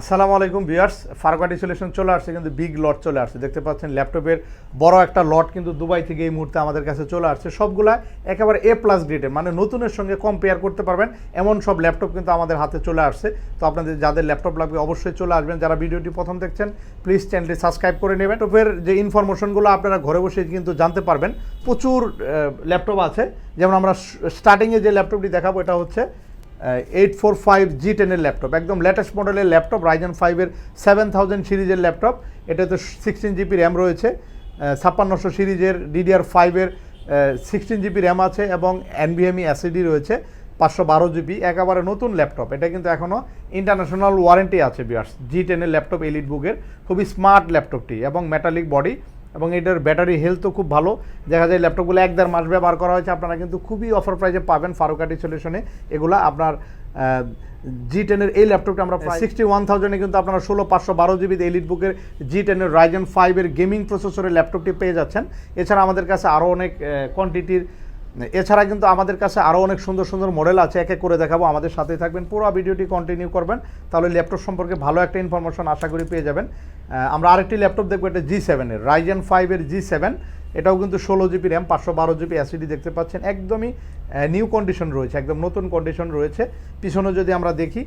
আসসালামু আলাইকুম viewers ফারকাটি solution চলে আসছে, কিন্তু বিগ লট চলে আসছে। দেখতে পাচ্ছেন ল্যাপটপের বড় একটা লট কিন্তু দুবাই থেকে এই মুহূর্তে আমাদের কাছে চলে আসছে। সবগুলা একেবারে এ প্লাস গ্রেডের মানে নতুনের সঙ্গে কম্পেয়ার করতে পারবেন। এমন সব ল্যাপটপ কিন্তু আমাদের হাতে চলে আসছে। তো আপনাদের যাদের ল্যাপটপ লাগবে অবশ্যই চলে আসবেন। যারা ভিডিওটি প্রথম দেখছেন প্লিজ চ্যানেলটি সাবস্ক্রাইব করে নেবেন। ল্যাপটপের যে ইনফরমেশনগুলো আপনারা ঘরে বসে কিন্তু জানতে পারবেন, প্রচুর ল্যাপটপ আছে। যেমন আমরা স্টার্টিংয়ে যে ল্যাপটপটি দেখাবো, এটা হচ্ছে এইট ফোর ফাইভ জি টেনের ল্যাপটপ একদম লেটেস্ট মডেলের ল্যাপটপ রাইজেন ফাইভের সেভেন থাউজেন্ড সিরিজের ল্যাপটপ এটাতে সিক্সটিন জিবি র্যাম রয়েছে ছাপ্পান্নশো সিরিজের ডিডিআর ফাইভের সিক্সটিন জিবি র্যাম আছে এবং এনভিএমই অ্যাসিডি রয়েছে, পাঁচশো বারো জিবি একেবারে নতুন ল্যাপটপ এটা কিন্তু এখনও ইন্টারন্যাশনাল ওয়ারেন্টি আছে বিয়ার্স জি টেনের ল্যাপটপ এলিট বুকের খুবই স্মার্ট ল্যাপটপটি এবং মেটালিক বডি এবং এটার ব্যাটারি হেলথও খুব ভালো। দেখা যায় ল্যাপটপগুলো এক দেড় মাস ব্যবহার করা হয়েছে আপনারা কিন্তু খুবই অফার প্রাইজে পাবেন ফারুকাটি সলিউশনে এগুলা আপনার জি টেনের এই ল্যাপটপটা আমরা প্রায় সিক্সটি ওয়ান থাউজেন্ডে কিন্তু আপনারা ষোলো পাঁচশো বারো জিবি এলিট বুকের জি টেনের রাইজেন ফাইভের গেমিং প্রসেসরের ল্যাপটপটি পেয়ে যাচ্ছেন। এছাড়া আমাদের কাছে আরও অনেক কোয়ান্টিটির এছাড়া কিন্তু আমাদের কাছে আরও অনেক সুন্দর সুন্দর মডেল আছে। এক এক করে দেখাবো আমাদের সাথেই থাকবেন। পুরো ভিডিওটি কন্টিনিউ করবেন তাহলে ল্যাপটপ সম্পর্কে ভালো একটা ইনফরমেশন আশা করি পেয়ে যাবেন। আমরা আরেকটি ল্যাপটপ দেখব, এটা জি সেভেনের রাইজেন ফাইভের জি সেভেন এটাও কিন্তু ষোলো জিবি র্যাম পাঁচশো বারো জিবি অ্যাসিডি দেখতে পাচ্ছেন। একদমই নিউ কন্ডিশন রয়েছে, একদম নতুন কন্ডিশন রয়েছে। পিছনে যদি আমরা দেখি,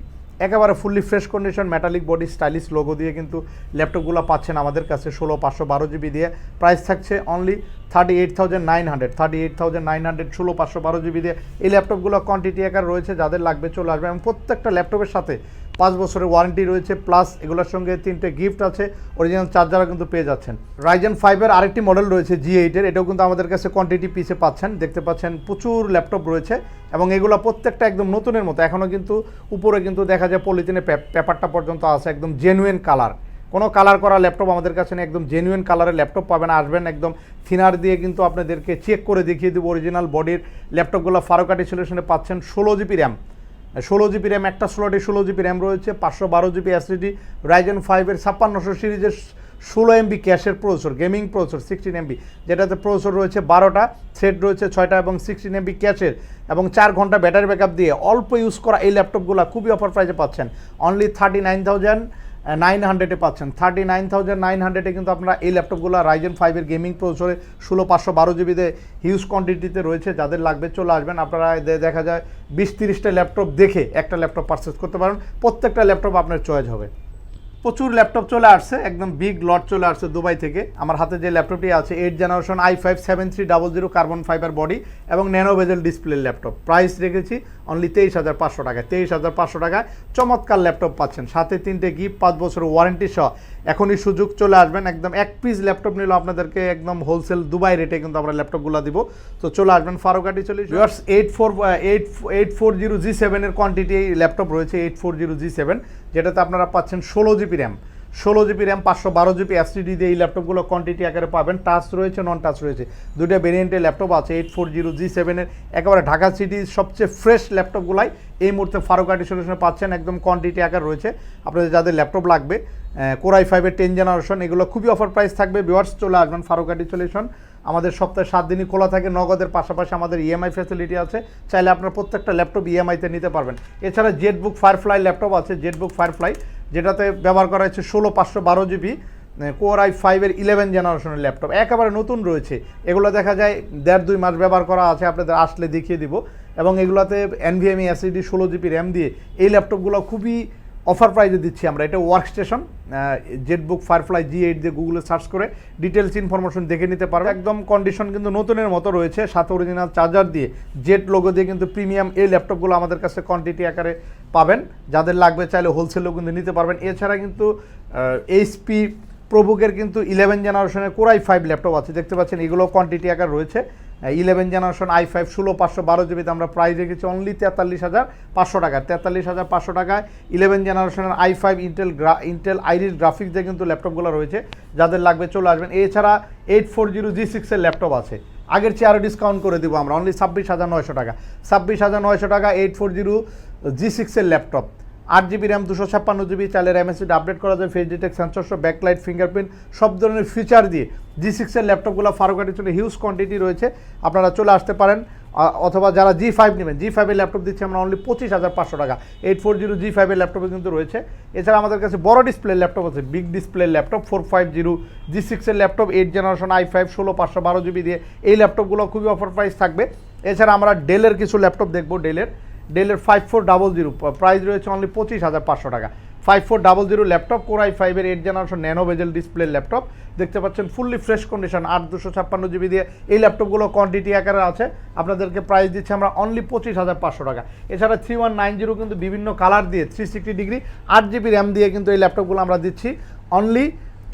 একেবারে fully fresh condition metallic body stylish logo দিয়ে কিন্তু ল্যাপটপগুলো পাচ্ছেন আমাদের কাছে ষোলো, পাঁচশো বারো জিবি দিয়ে। প্রাইস থাকছে only thirty eight thousand nine hundred thirty eight thousand nine hundred ষোলো, পাঁচশো বারো জিবি দিয়ে। এই ল্যাপটপগুলো কোয়ান্টিটি আকার রয়েছে, যাদের লাগবে চলে আসবে। এবং প্রত্যেকটা ল্যাপটপের সাথে পাঁচ বছরের ওয়ারেন্টি রয়েছে, প্লাস এগুলোর সঙ্গে তিনটে গিফট আছে অরিজিনাল চার্জারও কিন্তু পেয়ে যাচ্ছেন। রাইজেন ফাইভের আরেকটি মডেল রয়েছে জি এইটের এটাও কিন্তু আমাদের কাছে কোয়ান্টিটি পিসে পাচ্ছেন, দেখতে পাচ্ছেন প্রচুর ল্যাপটপ রয়েছে, এবং এগুলো প্রত্যেকটা একদম নতুনের মতো এখনও কিন্তু উপরে কিন্তু দেখা যায় পলিথিনের পেপারটা পর্যন্ত আছে, একদম জেনুইন কালার কোনো কালার করা ল্যাপটপ আমাদের কাছে নেই, একদম জেনুইন কালারের ল্যাপটপ পাবেন, আসবেন একদম থিনার দিয়ে কিন্তু আপনাদেরকে চেক করে দেখিয়ে দেবো অরিজিনাল বডির ল্যাপটপগুলো ফারোকাটি সলিউশনে পাচ্ছেন, ষোলো জিবি র্যাম ষোলো জিবি র্যাম, একটা স্লটে ষোলো জিবি র্যাম রয়েছে, পাঁচশো বারো জিবি অ্যাসিডি রাইজেন ফাইভের ছাপ্পান্নশো সিরিজের ষোলো এমবি ক্যাশের processor gaming processor sixteen MB যেটাতে প্রসেসর রয়েছে বারোটা সেট রয়েছে ছয়টা এবং সিক্সটিন এমবি ক্যাশের এবং চার ঘণ্টা ব্যাটারি ব্যাকআপ দিয়ে অল্প ইউজ করা এই ল্যাপটপগুলো খুবই অফার প্রাইসে পাচ্ছেন। Only thirty nine thousand nine হান্ড্রেডে পাচ্ছেন। থার্টি নাইন থাউজেন্ড নাইন হান্ড্রেডে কিন্তু আপনারা এই ল্যাপটপগুলো রাইজেন ফাইভের গেমিং প্রসেসরে ষোলো, পাঁচশো, বারো জিবিতে হিউজ কোয়ান্টিটিতে রয়েছে। যাদের লাগবে চলে আসবেন। আপনারা দেখা যায় বিশ, তিরিশটা ল্যাপটপ দেখে একটা ল্যাপটপ পারচেস করতে পারেন। প্রত্যেকটা ল্যাপটপ আপনার চয়েস হবে। প্রচুর ল্যাপটপ চলে আসছে, একদম বিগ লট চলে আসছে দুবাই থেকে। আমার হাতে যে ল্যাপটপটি আছে eight generation i five seven three double zero carbon fibre body এবং nano bezel display laptop. Price রেখেছি অনলি তেইশ হাজার পাঁচশো টাকায়। তেইশ হাজার পাঁচশো টাকায় চমৎকার ল্যাপটপ পাচ্ছেন। সাথে তিনটে গিফট পাঁচ বছরের ওয়ারেন্টি সহ। এখনই সুযোগ চলে আসবেন, একদম এক পিস ল্যাপটপ নিলে আপনাদেরকে একদম হোলসেল দুবাই রেটে কিন্তু আমরা ল্যাপটপগুলো দিব। তো চলে আসবেন ফারুকাটি চলে eight four eight eight four zero G সেভেনের কোয়ান্টিটি এই ল্যাপটপ রয়েছে eight four zero G seven যেটাতে আপনারা পাচ্ছেন ষোলো জিবি র্যাম। ষোলো জিবি র্যাম, পাঁচশো বারো জিবি এসটিডি দিয়ে এই ল্যাপটপগুলো কোয়ান্টিটি আকারে পাবেন। টাচ রয়েছে নন টাচ রয়েছে দুটো ভেরিয়েন্টের ল্যাপটপ আছে এইট ফোর জিরো জি সেভেনের একেবারে ঢাকা সিটির সবচেয়ে ফ্রেশ ল্যাপটপগুলাই এই মুহূর্তে ফারুকাটি সলিউশনে পাচ্ছেন, একদম কোয়ান্টিটি আকার রয়েছে। আপনাদের যাদের ল্যাপটপ লাগবে কোরাই ফাইভের টেন জেনারেশন এগুলো খুবই অফার প্রাইস থাকবে। ভিওয়ার্স চলে আসবেন ফারুকাটি সলিউশন আমাদের সপ্তাহে সাত দিনই খোলা থাকে, নগদের পাশাপাশি আমাদের ইএমআই ফ্যাসিলিটি আছে। চাইলে আপনার প্রত্যেকটা ল্যাপটপ ইএমআইতে নিতে পারবেন। এছাড়া জেটবুক ফায়ারফ্লাই ল্যাপটপ আছে জেটবুক ফায়ারফ্লাই যেটাতে ব্যবহার করা হচ্ছে ষোলো পাঁচশো বারো জিবি কোর আই ফাইভের ইলেভেন জেনারেশনের ল্যাপটপ। একেবারে নতুন রয়েছে। এগুলো দেখা যায় দেড় দুই মাস ব্যবহার করা আছে, আপনাদের আসলে দেখিয়ে দিব। এবং এগুলোতে এনভিএমই অ্যাসিডি ষোলো জিবি র্যাম দিয়ে এই ল্যাপটপগুলো খুবই অফার প্রাইজে দিচ্ছি আমরা। এটা workstation Z ZBook Firefly G eight দিয়ে গুগলে সার্চ করে ডিটেলস ইনফরমেশন দেখে নিতে পারবে। একদম কন্ডিশন কিন্তু নতুনের মতো রয়েছে, সাথে অরিজিনাল চার্জার দিয়ে। জেট লোগো দিয়ে কিন্তু প্রিমিয়াম এই ল্যাপটপগুলো আমাদের কাছে কোয়ান্টিটি আকারে পাবেন। যাদের লাগবে চাইলে হোলসেলও কিন্তু নিতে পারবেন। এছাড়া কিন্তু এইচপি প্রবুকের কিন্তু ইলেভেন জেনারেশনের কোরাই ফাইভ ল্যাপটপ আছে। দেখতে পাচ্ছেন এগুলো কোয়ান্টিটি আকার রয়েছে। ইলেভেন জেনারেশন আই ফাইভ ষোলো, পাঁচশো, বারো জিবিতে আমরা প্রাইস রেখেছি অনলি তেতাল্লিশ হাজার পাঁচশো টাকা তেতাল্লিশ হাজার পাঁচশো টাকায় ইলেভেন জেনারেশনের আই ফাইভ ইন্টেল গ্রা ইন্টেল আইরিস গ্রাফিক্স দিয়ে কিন্তু ল্যাপটপগুলো রয়েছে, যাদের লাগবে চলে আসবেন। এছাড়া এইট ফোর জিরো জি সিক্সের ল্যাপটপ আছে। আগের চেয়ে আরও ডিসকাউন্ট করে দেবো আমরা অনলি ছাব্বিশ হাজার নয়শো টাকা। ছাব্বিশ হাজার নয়শো টাকা এইট ফোর জিরো জি সিক্সের ল্যাপটপ। আট জিবি র্যাম, দুশো ছাপ্পান্ন জিবি, চাইলে র্যাম আপডেট করা যায় face detect sensor backlight fingerprint সব ধরনের ফিচার দিয়ে জি সিক্সের ল্যাপটপগুলো ফারুকাটির জন্য হিউজ কোয়ান্টিটি রয়েছে। আপনারা চলে আসতে পারেন অথবা যারা জি ফাইভ নেবেন জি ফাইভের ল্যাপটপ দিচ্ছি আমরা অনলি পঁচিশ হাজার পাঁচশো টাকা। এইট ফোর জিরো জি ফাইভের ল্যাপটপে কিন্তু রয়েছে। এছাড়া আমাদের কাছে বড় ডিসপ্লে ল্যাপটপ আছে big display laptop four five zero G সিক্সের laptop eight generation i five ষোলো, পাঁচশো, বারো জিবি দিয়ে এই ল্যাপটপগুলো খুবই অফার প্রাইস থাকবে। এছাড়া আমরা ডেলের কিছু ল্যাপটপ দেখব ডেলের ডেলের five four double zero price রয়েছে অনলি পঁচিশ হাজার পাঁচশো টাকা। Five four double zero laptop core i ফাইভের eight generation nano bezel display laptop দেখতে পাচ্ছেন ফুললি ফ্রেশ কন্ডিশন আট দুশো ছাপ্পান্ন জিবি দিয়ে। এই ল্যাপটপগুলো কোয়ান্টিটি আকারে আছে। আপনাদেরকে প্রাইস দিচ্ছি আমরা অনলি পঁচিশ হাজার পাঁচশো টাকা। এছাড়া থ্রি ওয়ান নাইন জিরো কিন্তু বিভিন্ন কালার দিয়ে থ্রি সিক্সটি ডিগ্রি আট জিবি র্যাম দিয়ে কিন্তু এই ল্যাপটপগুলো আমরা দিচ্ছি। অনলি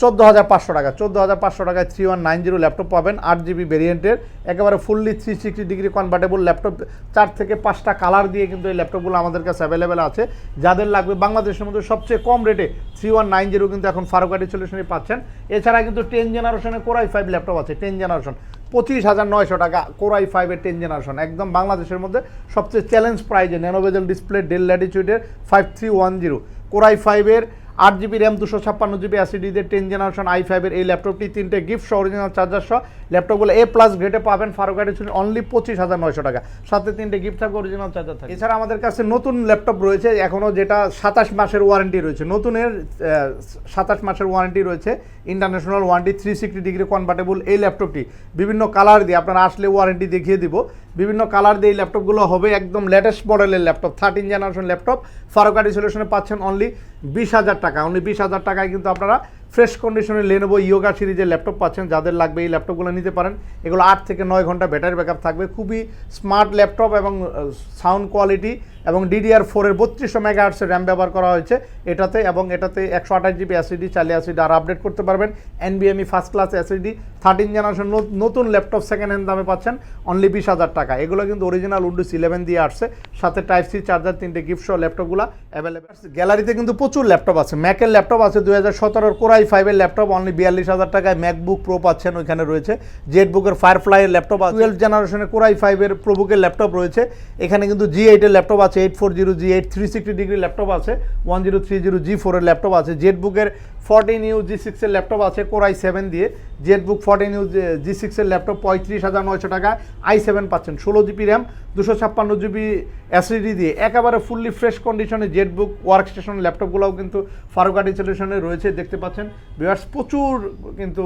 চোদ্দ হাজার পাঁচশো টাকা, চোদ্দ হাজার পাঁচশো টাকায় three one nine zero laptop পাবেন, আট জিবি ভেরিয়েন্টের একেবারে fully three sixty degree convertible laptop চার থেকে পাঁচটা কালার দিয়ে কিন্তু এই ল্যাপটপগুলো আমাদের কাছে অ্যাভেলেবেল আছে। যাদের লাগবে বাংলাদেশের মধ্যে সবচেয়ে কম রেটে থ্রি ওয়ান নাইন জিরো কিন্তু এখন ফারুকাটি সলিউশনে পাচ্ছেন। এছাড়া কিন্তু টেন জেনারেশনের কোরাই ফাইভ ল্যাপটপ আছে টেন জেনারেশন পঁচিশ হাজার নয়শো টাকা কোরাই ফাইভের টেন জেনারেশন একদম বাংলাদেশের মধ্যে সবচেয়ে চ্যালেঞ্জ প্রাইজে nano bezel display Dell ল্যাটিচিউডের five three one zero core i ফাইভের আট জিবি র্যাম, দুশো ছাপ্পান্ন জিবি অ্যাসিডিদের টেন জেনারেশন আই ফাইভের এই ল্যাপটপটি তিনটে গিফট সহ অরিজিনাল চার্জার সহ। ল্যাপটপগুলো এ প্লাস গ্রেডে পাবেন। ফারুকাটি ছিল অনলি পঁচিশ হাজার নয়শো টাকা। সাথে তিনটে গিফট থাকবে অরিজিনাল চার্জার থাকে এছাড়া আমাদের কাছে নতুন ল্যাপটপ রয়েছে এখনও যেটা সাতাশ মাসের ওয়ারেন্টি রয়েছে। নতুনের সাতাশ মাসের ওয়ারেন্টি রয়েছে। International warranty three sixty degree convertible এই ল্যাপটপটি। বিভিন্ন কালার দিয়ে আপনারা আসলে ওয়ারেন্টি দেখিয়ে দিব। বিভিন্ন কালার দিয়ে ল্যাপটপগুলো হবে। একদম লেটেস্ট মডেলের ল্যাপটপ থার্টিন জেনারেশন ল্যাপটপ ফারুকারি সলিউশনে পাচ্ছেন অনলি বিশ হাজার টাকা। অনলি বিশ হাজার টাকায় কিন্তু আপনারা ফ্রেশ কন্ডিশনে লেনোভো ইয়োগা সিরিজের ল্যাপটপ পাচ্ছেন, যাদের লাগবে এই ল্যাপটপগুলো নিতে পারেন। এগুলো আট থেকে নয় ঘণ্টা ব্যাটারি ব্যাকআপ থাকবে। খুবই স্মার্ট ল্যাপটপ এবং সাউন্ড কোয়ালিটি এবং ডিডিআর ফোরের বত্রিশশো মেগাহার্টসের র্যাম ব্যবহার করা হয়েছে। এটাতে এবং এটাতে একশো আঠাশ জিবি অ্যাসিডি চালে অ্যাসিডি আর আপডেট করতে পারবেন। এনবিএমই first class SSD thirteen generation নতুন ল্যাপটপ সেকেন্ড হ্যান্ড দামে পাচ্ছেন অনলি বিশ হাজার টাকা। এগুলো কিন্তু অরিজিনাল উইন্ডোজ ইলেভেন দিয়ে আসছে। সাথে টাইপ সি চার্জার তিনটে গিফট সহ ল্যাপটপগুলো অ্যাভেলেবেল গ্যালারিতে কিন্তু প্রচুর ল্যাপটপ আছে। ম্যাকের ল্যাপটপ আছে দু হাজার সতেরোর কোরাই ফাইভের ল্যাপটপ অনলি বিয়াল্লিশ হাজার টাকায় ম্যাকবুক প্রো পাচ্ছেন ওইখানে রয়েছে। জেট বুকের ফায়ারফ্লাইয়ের ল্যাপটপ আছে। টুয়েলভ জেনারেশনের কোরাই ফাইভের প্রবুকের ল্যাপটপ রয়েছে। এখানে কিন্তু জি এইটের ল্যাপটপ আছে eight four zero G eight three sixty degree laptop আছে one zero three zero G ফোরের ল্যাপটপ আছে। জেট বুকের ফর্টিন ইউ জি সিক্সের ল্যাপটপ আছে কোরাই সেভেন দিয়ে। ZBook fourteen U G সিক্সের ল্যাপটপ পঁয়ত্রিশ হাজার নয়শো টাকা আই সেভেন পাচ্ছেন। ষোলো জিবি র্যাম দুশো ছাপ্পান্ন জিবি অ্যাসিডি দিয়ে। একেবারে ফুললি ফ্রেশ কন্ডিশনে জেট বুক ওয়ার্ক স্টেশন ল্যাপটপগুলোও কিন্তু ফারুকাটি সলিউশনে রয়েছে। দেখতে পাচ্ছেন বিয়ার্স প্রচুর কিন্তু,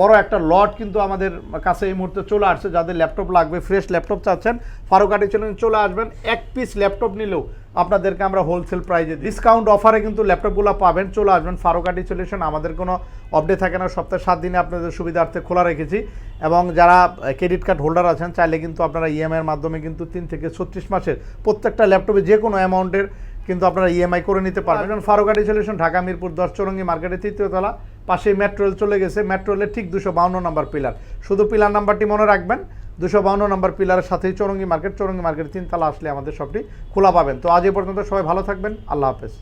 বড় একটা লট কিন্তু আমাদের কাছে এই মুহূর্তে চলে আসছে, যাদের ল্যাপটপ লাগবে ফ্রেশ ল্যাপটপ চাচ্ছেন। ফারুকাটি চ্যানেল চলে আসবেন, এক পিস ল্যাপটপ নিলেও আপনাদেরকে আমরা হোলসেল প্রাইজে ডিসকাউন্ট অফারে কিন্তু ল্যাপটপগুলো পাবেন, চলে আসবেন ফারুকাটি সলিউশন আমাদের কোনো অপডেট থাকে না, সপ্তাহে সাত দিনে আপনাদের সুবিধার্থে খোলা রেখেছি। এবং যারা ক্রেডিট কার্ড হোল্ডার আছেন, চাইলে কিন্তু আপনারা ইএমআইয়ের মাধ্যমে কিন্তু তিন থেকে ছত্রিশ মাসের প্রত্যেকটা ল্যাপটপে যে কোনো অ্যামাউন্টের কিন্তু আপনারা ইএমআই করে নিতে পারবেন। কারণ ফারুকাটি সলিউশন ঢাকা মিরপুর দশ চৌরঙ্গি মার্কেটের তৃতীয়তলা পাশেই পাশে মেট্রো রেল চলে গেছে। মেট্রো রেলের ঠিক দুশো বাউন্ন নম্বর পিলার শুধু পিলার নাম্বারটি মনে রাখবেন দুশো বাউন্ন নম্বর পিলারের সাথেই চৌরঙ্গি মার্কেট চৌরঙ্গি মার্কেট তিনতলা আসলে আমাদের সবটি খোলা পাবেন। তো আজ এই পর্যন্ত সবাই ভালো থাকবেন। আল্লাহ হাফেজ।